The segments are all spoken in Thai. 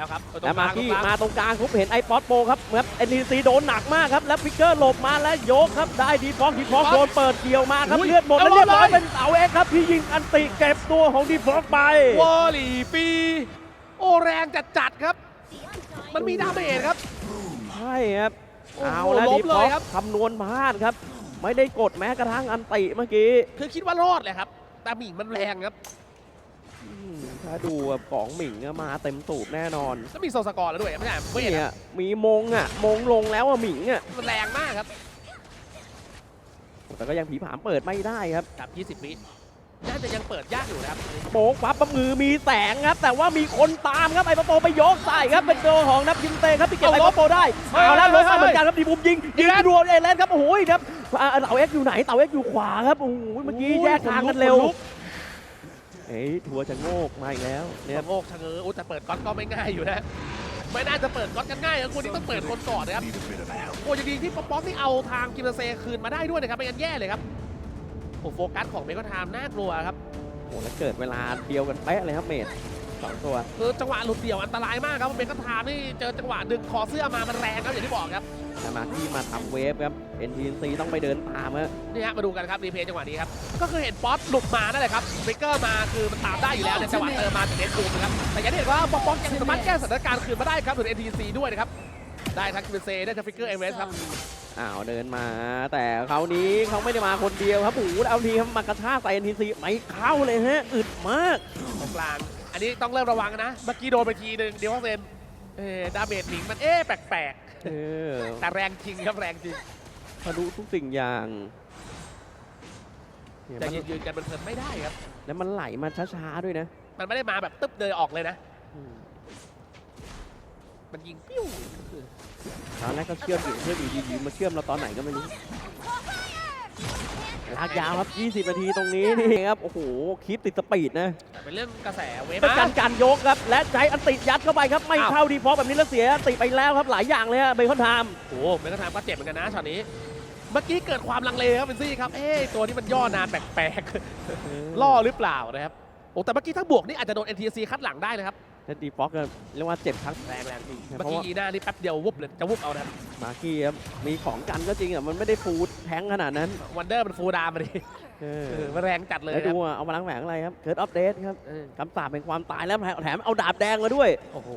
แล้วครับแล้วมาที่ตรงกลงมาตรงกลางครับเห็นไอป๊อตโปครับเหมือนเอ็นดีซีโดนหนักมากครับ แล้วฟิกเกอร์หลบมาแล้วยกครับ ได้ดีฟอกดีฟอกโดนเปิดเกี่ยวมาครับอุ้ยเลือดหมดเอาแล้วเรียบร้อยเลยเป็นเสาเอกครับ ที่ยิงอันติเก็บตัวของดีฟอกไปวอลลีปี โอแรงจัดจัดๆครับ มันมีดาเมจครับ ใช่ครับโอ้โหเอาแล้วล้ดีมฟเลอยกครับคำนวณพลาดครับ ไม่ได้กดแม้กระทั่งอันติเมื่อกี้ คือคิดว่ารอดเลยครับ แต่หมิงมันแรงครับ อืมถ้าดูแบบของหมิงอะมาเต็มสูบแน่นอนแล้วมีโซสกอร์แล้วด้วยไม่ใช่ไม่เห็นเนี่ยมีมงอะมงลงแล้วอะหมิงอะมันแรงมากครับแต่ก็ยังผีผามเปิดไม่ได้ครับกับ 20วิน่าจะยังเปิดยากอยู่นะครับโป๊กปั๊บปั๊บมือมีแสงครับ แต่ว่ามีคนตามครับไอ้ปะโปไปยกใส่ครับเป็นโดของนับยิงเตครับที่เก็บเอาไอ้ลบปะโปได้เฮ้ยเอาแล้วลบเฮ้มายเหมือนกันครับดีบุมยิงอียิกงแล้วรัวเอเลนครับโอ้โหครับอ่าเต่าเอ็กอยู่ไหนเต่าเอ็กอยู่ขวาครับโอ้โหเมื่อกี้โอ้ยแยกทางกันเร็วขนลุก เอ้ยทัวร์จะโงกมาอีกแล้วเนี่ยโงกชะเง้ออุ้ยแต่เปิดก๊อตก็ไม่ง่ายอยู่นะ ไม่น่าจะเปิดก๊อตกันง่ายนะคุณนี่ต้องเปิดคนก่อนนะครับ โอ้ยยังดีที่ป๊อปป๊อปนี่เอาทางกิมเซคืนมาได้ด้วยนะครับไม่งั้นแย่เลยครับโอ้โฟกัสของเมก a ไทม์น่ากลัวครับโอ้โหแล้วเกิดเวลาเดียวกันเป๊ะเลยครับเมด สองตัวคือจังหวะหลุดเดี่ยวอันตรายมากครับเมก a ไทม์นี่เจอจังหวะดึงคอเสื้อมามันแรงครับอย่างที่บอกครับแต่มาที่มาทำเวฟครับ NTNC ต้องไปเดินตามฮะนี่ฮะมาดูกันครับรีเพลย์จังหวะนี้ครับ ก็คือเห็นป๊อปหลุดมานั่นแหละครับเบเกอร์มาคือมันตามได้อยู่แล้วในจังหวะเติมมาจากเดนบูมนะครับ แต่อยังที่เห็นว่าป๊อปป๊อปยังสามารถแก้สถานการณ์คืนมาได้ครับถึง NTC ด้วยนะครับ ได้ทั้งกิมเซได้ทั้งฟิกเกอร์เอเวสครับอ้าวเดินมา แต่คราวนี้เขาไม่ได้มาคนเดียวครับโอ้โหเอาทีครับมากระชากใส่ NTNC ไม่เข้าเลยฮะอึดมากตรงกลางอั นนี้ต้องเริ่มระวังนะ เมื่อกี้โดนไปทีหนึ่งเดียวเซนเออดาเมจหนิงมันเอ๊ะแปลกเออๆ แต่แรงจริงครับแรงจริงทะลุทุกสิ่งอย่างเนี่ยแต่มันยืนยืนกันมันเพลินไม่ได้ครับ แล้วมันไหลมาช้าๆด้วยนะมันไม่ได้มาแบบตึ๊บเดินออกเลยนะ อืมมันยิงปิ้ว ตอนแรกก็เชื่อมอยู่เชื่อมอยู่อยู่ๆมาเชื่อมเราตอนไหนก็ไม่รู้ ลากยาวครับ 20 นาทีตรงนี้นี่ครับ โอ้โห คลิปติดสปีดนะ แต่เป็นเรื่องกระแสเวฟเป็นมาการการยกครับ และใช้อันติยัดเข้าไปครับ ไม่อ้าวเข้าดีพอแบบนี้แล้วเสียอันติไปแล้วครับ หลายอย่างเลยฮะเบคอนไทม์โอ้โหเมกาไทม์ก็เจ็บเหมือนกันนะช็อตนี้ เมื่อกี้เกิดความลังเลครับเป็นซี่ครับ เอ๊ะตัวนี้มันย่อนานแปลกๆล่อหรือเปล่านะครับ โอ้แต่เมื่อกี้ถ้าบวกนี่อาจจะโดน NTC คัดหลังได้นะครับ และดีฟอกก็เรียกว่าเจ็บทั้งแรงแรงจริงเพเมื่อราะกี้ว่าอีน่านี่แป๊บเดียววุบเลยจะวุบเอานะครับมากี้ครับมีของกันก็จริงอะมันไม่ได้ฟูดแทงขนาดนั้นวันเดอร์มันฟูลดามมาดิเออเออมันแรงจัดเลยแล้วคดูรับอะเอามาล้างแหวงอะไรครับเกิดอัปเดตครับเออคำสาปเป็นความตายแล้วแถมเอาดาบแดงมาด้วย โอ้โห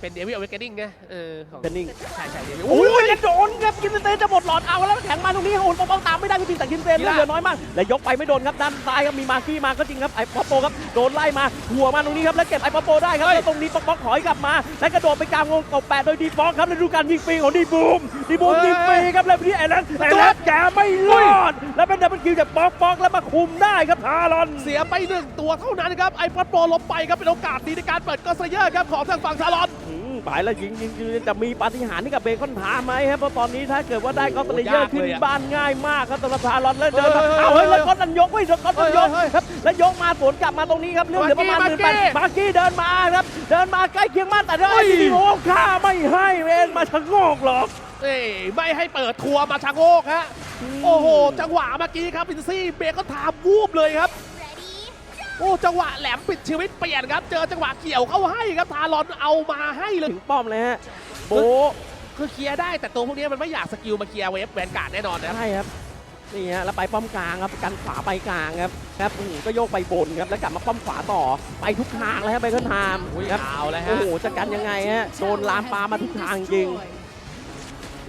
เป็นเดวิลอเวกนิ่งไงเออของเดนนิงใช่ใช่เดวิลโอ้ยจะโดนครับกินเซนจะหมดหลอดเอาแล้วแข็งมาตรงนี้โหนปองๆตามไม่ได้ก็จริงแต่กินเซนเหลือน้อยมากและยกไปไม่โดนครับด้านซ้ายครับมีมากี้มาก็จริงครับไอ้ป๊อปโปครับโดนไล่มาหัวมาตรงนี้ครับแล้วเก็บไอ้ป๊อปโปได้ครับแล้วตรงนี้ป๊อกป๊อกถอยกลับมา แล้วกระโดดไปกลางวงตบแปดโดยดีฟอกครับแล้วดูการยิงฟรีของดีบูมดีบูมยิงฟรีครับแล้วที่เอเลนเอเลนแกไม่รอดแล้วเป็นดับเบิลคิวจากป๊อกป๊อกแล้วมาคุมได้ครับทารอน เสียไปหนึ่งตัวเท่านั้นครับไอ้ฟัตโปลบไปครับเป็นโอกาสดีในการเปิดกอสเยอร์ครับของทางฝั่งชาลอนอืม ไปแล้วยิงยิงยิงจะมีปาฏิหาริย์ให้กับเบคอนทาไหมครับเพราะตอนนี้ถ้าเกิดว่าได้ก็ตเลเยอร์ขึ้นบ้านง่ายมากครับสำหรับทารอนแล้วเดินมาเอาเฮ้ยแล้วก็นันยกเฮ้ยก็นันยกครับแล้วยกมาสวนกลับมาตรงนี้ครับเรื่องเหลือประมาณหมามื่นแปดมากี้เดินมาครับเดินมาใกล้เคียงมากแต่ได้ดีโอ้ข้าไม่ให้เองมาชะโงกหรอกเอ้ไม่ให้เปิดทัวร์มาชาโงกฮะโอ้โหจังหวะเมื่อกี้ครับอินซี่เบรกก็ถามวูบเลยครับ โอ้จังหวะแหลมปิดชีวิตเปลี่ยนครับ เจอจังหวะเกี่ยวเข้าให้ครับทารอนเอามาให้เลยถึงป้อมเลยฮะโบะคือเคลียร์ได้แต่ตัวพวกนี้มันไม่อยากสกิลมาเคลียร์เวฟแวนการ์ดแน่นอนนะครับใช่ครับนี่ฮะแล้วไปป้อมกลางครับกันขวาไปกลางครับครับอืมก็โยกไปบนครับแล้วกลับมาป้อมขวาต่อไปทุกทางเลยครับเบคอนไทม์อุ้ยครับเอาแล้วโอ้ฮะโหจะกันยังไงฮะโดนลามปามาทุกทางจริง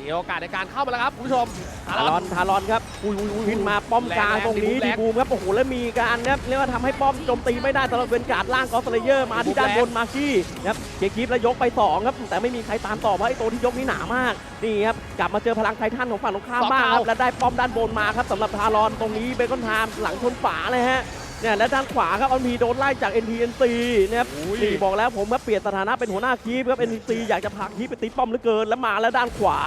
มีโอกาสในการเข้ามาแล้วครับคุณผู้ชมทารอนทารอนครับอุ้ยอุ้ยอุ้ยขึ้นมาป้อมกลางแรงๆตรงนี้แรดีงๆบูมครับโอ้โหแล้วมีการนะครับเรียกว่าทำให้ป้อมโจมตีไม่ได้สำหรับเวนการ์ดล่างกอสเลเยอร์มาที่ด้านบนมากี้นะครับเกียร์คีฟแล้วยกไปสองครับแต่ไม่มีใครตามต่อเพราะไอ้ตัวที่ยกนี่หนามากนี่ครับกลับมาเจอพลังไททันของฝั่งตรงข้ามบ้างครับและได้ป้อมด้านบนมาครับสำหรับทารอนตรงนี้เบคอนไทม์หลังชนฝาเลยฮะ เนี่ยและด้านขวาครับออนพีโดนไล่จาก NTNC นะครับนี่บอกแล้วผมว่าเปลี่ยนสถานะเป็นหัวหน้าคีฟครับ NTC อยากจะผลักคีฟไปตีป้อมเหลือเกิน แล้วมาแล้วด้านขวา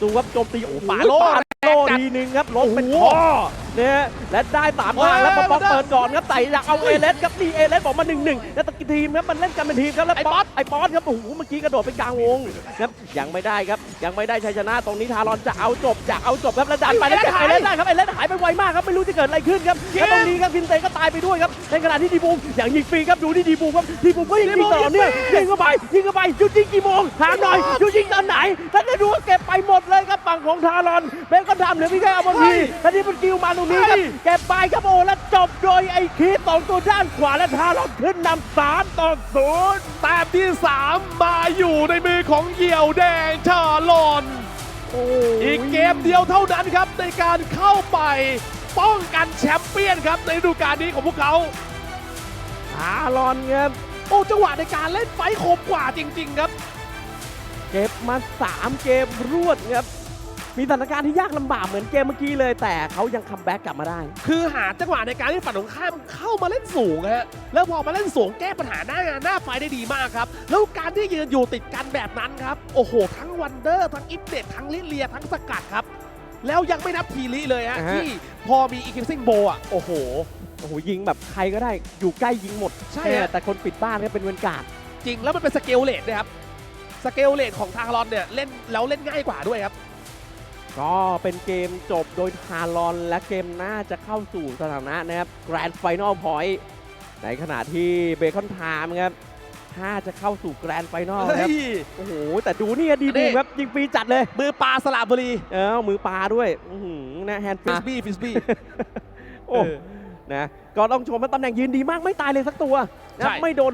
ดูครับโจมตีโอ้โหปาโล่ โล่ทีนึงครับล้มเป็นโอ้โหข้อเนี่ยและได้สามทางแล้วเฮ้ป๊อยปป๊อปมาได้เปิดก่อนครับไต่อยากเอาเอเลสครับนี่เอเลสบอกมาหนึ่งหนึ่งแล้วตะกิดทีมครับมันเล่นกันเป็นทีมครับแล้วไอ้ป๊อตไอ้ป๊อตครับโอ้โหเมื่อกี้กระโดดไปกลางวงครับยังไม่ได้ครับยังไม่ได้ชัยชนะตรงนี้ทารอนจะเอาจบจะเอาจบครับแล้วดันไปแล้วเก็บไอเล่นได้ครับไอเล่นหายไปไวมากครับไม่รู้จะเกิดอะไรขึ้นครับแล้วตรงนี้ครับคินเตก็ตายไปด้วยครับในขณะที่ดีบูมอย่างยิงฟรีครับดูที่ดีบูมครับดีบูมก็ยิงฟรีต่อเนื่องยิงเข้าไปยิงเข้าไปหยุดยิงกี่โมงถามหน่อยหยุดยิงตอนไหนท่านจะดูว่าเก็บไปหมดเลยครับฝั่งของทารอนเบนก็ทำเหลือพี่แค่เอาบอลทีท่านนี้เป็นกิวมาตรงนี้ครับเก็บไปครับโอ้แล้วจบโดยไอ้คีสองตัวด้านขวาและทารอนขึ้นนำสามต่อศูนย์แต้มที่3มาอยู่ในมือของเหยี่ยวแดงชาลอนอีกเกมเดียวเท่านั้นครับในการเข้าไปป้องกันแชมเปี้ยนครับในฤดูกาลนี้ของพวกเขาทารอนครับโอ้จังหวะในการเล่นไฟท์คมกว่าจริง ๆ ครับ เก็บมา 3 เกมรวดครับ มีสถานการณ์ที่ยากลำบากเหมือนเกมเมื่อกี้เลย แต่เขายังคัมแบ็กกลับมาได้ คือหาจังหวะในการที่ฝั่งตรงข้ามเข้ามาเล่นสูงฮะแล้วพอมาเล่นสูงแก้ปัญหาหน้างานหน้าไฟได้ดีมากครับ แล้วการที่ยืนอยู่ติดกันแบบนั้นครับ โอ้โห ทั้งวันเดอร์ทั้งอิฟเดตทั้งลิเลียทั้งสกัดครับ แล้วยังไม่นับทีลิเลยฮะอ่าฮะ ที่พอมีอีคิมซิงโบอะโอ้โห โอ้โหยิงแบบใครก็ได้อยู่ใกล้ยิงหมดใช่เออฮะแต่คนปิดบ้านก็เป็นเวนการ์ดจริงแล้วมันเป็นสเกลเลตนะครับสเกลเลตของทางรอนเนี่ยเล่นแล้วเล่นง่ายกว่าด้วยครับ ก็เป็นเกมจบโดยทารอน และเกมหน้าจะเข้าสู่สถานะนะครับแกรนด์ไฟนอลพอยต์ในขณะที่เบคอนไทม์ครับถ้าจะเข้าสู่แกรนด์ไฟนอลครับเฮ้ยโอ้โห แต่ดูนี่ดีอันนี้บูครับ ยิงฟรีจัดเลย มือปลาสระบุรี เออมือปลาด้วยอื้อหือนะแฮนด์ฟฟิรีสบี้ฟิสบี้โอ้นะก็ต้องชมว่าตำแหน่งยืนดีมากไม่ตายเลยสักตัวนะใช่ไม่โดน